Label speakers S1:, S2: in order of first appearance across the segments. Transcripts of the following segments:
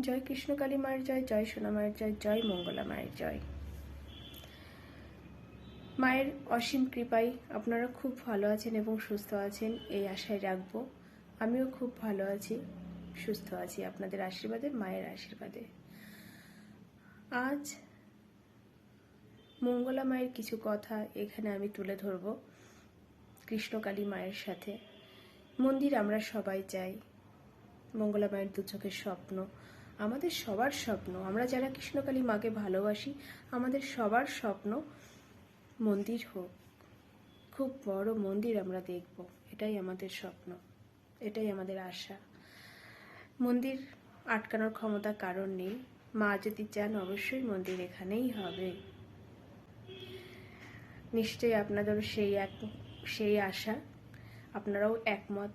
S1: জয় কৃষ্ণকালী মায়ের জয় জয় সোনা মায়ের জয় জয় মঙ্গলা মায়ের জয়। মায়ের অসীম কৃপায় আপনারা খুব ভালো আছেন এবং সুস্থ আছেন, এই আশায় রাখব। আমিও খুব ভালো আছি, সুস্থ আছি আপনাদের আশীর্বাদে, মায়ের আশীর্বাদে। আজ মঙ্গলা মায়ের কিছু কথা এখানে আমি তুলে ধরব কৃষ্ণকালী মায়ের সাথে। মন্দির আমরা সবাই চাই। মঙ্গলা মায়ের দু চোখের স্বপ্ন। আমাদের সবার স্বপ্ন। আমরা যারা কৃষ্ণকালী মাকে ভালোবাসি, আমাদের সবার স্বপ্ন মন্দির হোক। খুব বড় মন্দির আমরা দেখব। এটাই আমাদের স্বপ্ন। এটাই আমাদের আশা। মন্দির আটকানোর ক্ষমতা কারণ নেই। মা যদি চান, অবশ্যই মন্দির এখানেই হবে। নিশ্চয়ই আপনাদেরও সেই এক, সেই আশা। আপনারাও একমত।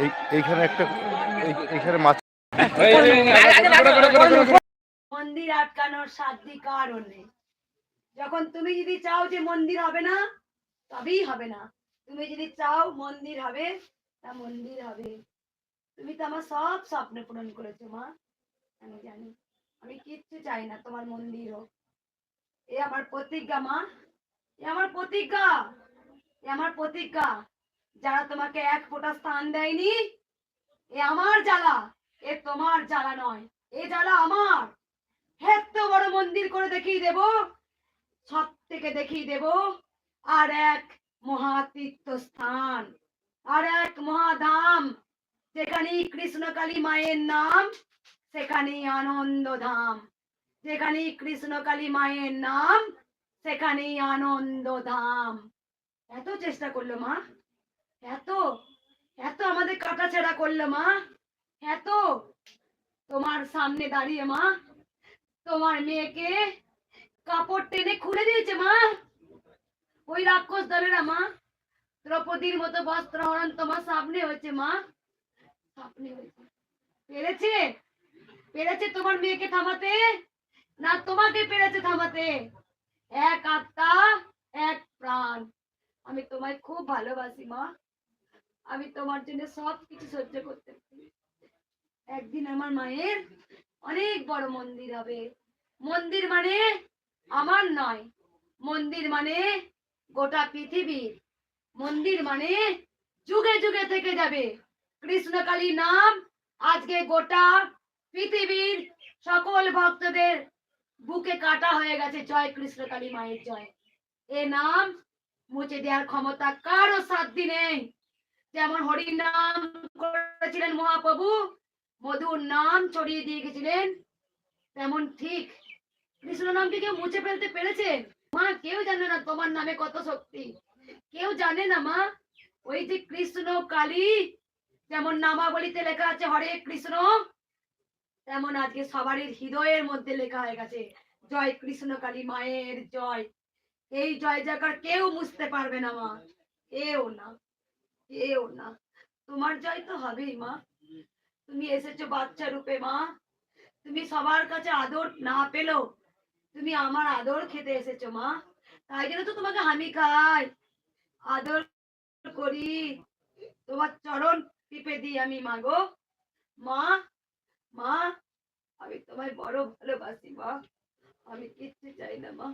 S2: এই, এইখানে একটা এইখানে মাছ
S3: মন্দির আটকানোর সাধ্য কারণ। নেই যখন তুমি যদি চাও যে মন্দির হবে না, তবেই হবে না। তুমি যদি চাও মন্দির হবে, তা মন্দির হবে। তুমি তো আমার সব স্বপ্ন পূরণ করেছ, মা। আমি জানি। আমি কিচ্ছু চাই না তোমার মন্দির হোক এ আমার প্রতিজ্ঞা, মা। এ আমার প্রতিজ্ঞা। এ আমার প্রতিজ্ঞা। যারা তোমাকে এক ফোঁটা স্থান দেয়নি, এ আমার জ্বালা, এ তোমার জ্বালা নয়, এ জ্বালা আমার। এত বড় মন্দির করে দেখিয়ে দেব সব থেকে দেখিয়ে দেব, আর এক মহাতীর্থ স্থান, আর এক মহাধাম যেখানে কৃষ্ণকালী মায়ের নাম সেখানে আনন্দ ধাম যেখানে কৃষ্ণকালী মায়ের নাম সেখানে আনন্দ ধাম এত চেষ্টা করল মা। এত এত আমাদের কাটাছেড়া করল মা, এত। তোমার সামনে দাঁড়িয়ে মা, তোমার মেয়েকে কাপড় টেনে খুলে দিয়েছে মা। ওই রাক্ষস দলেরা মা, দ্রৌপদীর মতো বস্ত্র হরণ তোমার সামনে হয়েছে মা। সামনে হয়েছে। পেরেছে? পেরেছে তোমার মেয়েকে থামাতে? না তোমাকে পেরেছে থামাতে? এক আত্মা, এক প্রাণ। আমি তোমায় খুব ভালোবাসি মা। আমি তোমার জন্য সব কিছু সহ্য করতে পারি। একদিন আমার মায়ের অনেক বড় মন্দির হবে। মন্দির মানে আমার নয়, মন্দির মানে গোটা পৃথিবীর। মন্দির মানে যুগে যুগে থেকে যাবে। কৃষ্ণকালী নাম আজকে গোটা পৃথিবীর সকল ভক্তদের বুকে কাটা হয়ে গেছে। জয় কৃষ্ণকালী মায়ের জয়। এ নাম মুছে দেওয়ার ক্ষমতা কারও সাধ্যি নেই। যেমন হরির নাম করেছিলেন মহাপ্রভু, মধুর নাম ছড়িয়ে দিয়ে গেছিলেন। তেমন ঠিক। কৃষ্ণ নামকে কেউ মুছে ফেলতে পেরেছে? মা, কেউ জানে না তোমার নামে কত শক্তি। কেউ জানে না মা, ওই যে কৃষ্ণ কালী, যেমন নামাবলিতে লেখা আছে, হরে কৃষ্ণ। তেমন আজকে সবারই হৃদয়ের মধ্যে লেখা হয়ে গেছে, জয় কৃষ্ণ কালী মায়ের জয়। এই জয় জয়কার কেউ মুছতে পারবে না মা, কেউ না। কেউ না। তোমার জয় তো হবেই, মা। তুমি এসেছ বাচ্চা রূপে, মা। তুমি সবার কাছে আদর না পেলেও তুমি আমার আদর খেতে এসেছ, মা। তাই জন্য তো তোমাকে হামি খাই। আদর করি। তোমার চরণ টিপে দিই আমি, মা গো। মা মা, আমি তোমায় বড় ভালোবাসি, মা। আমি কিচ্ছু চাই না, মা।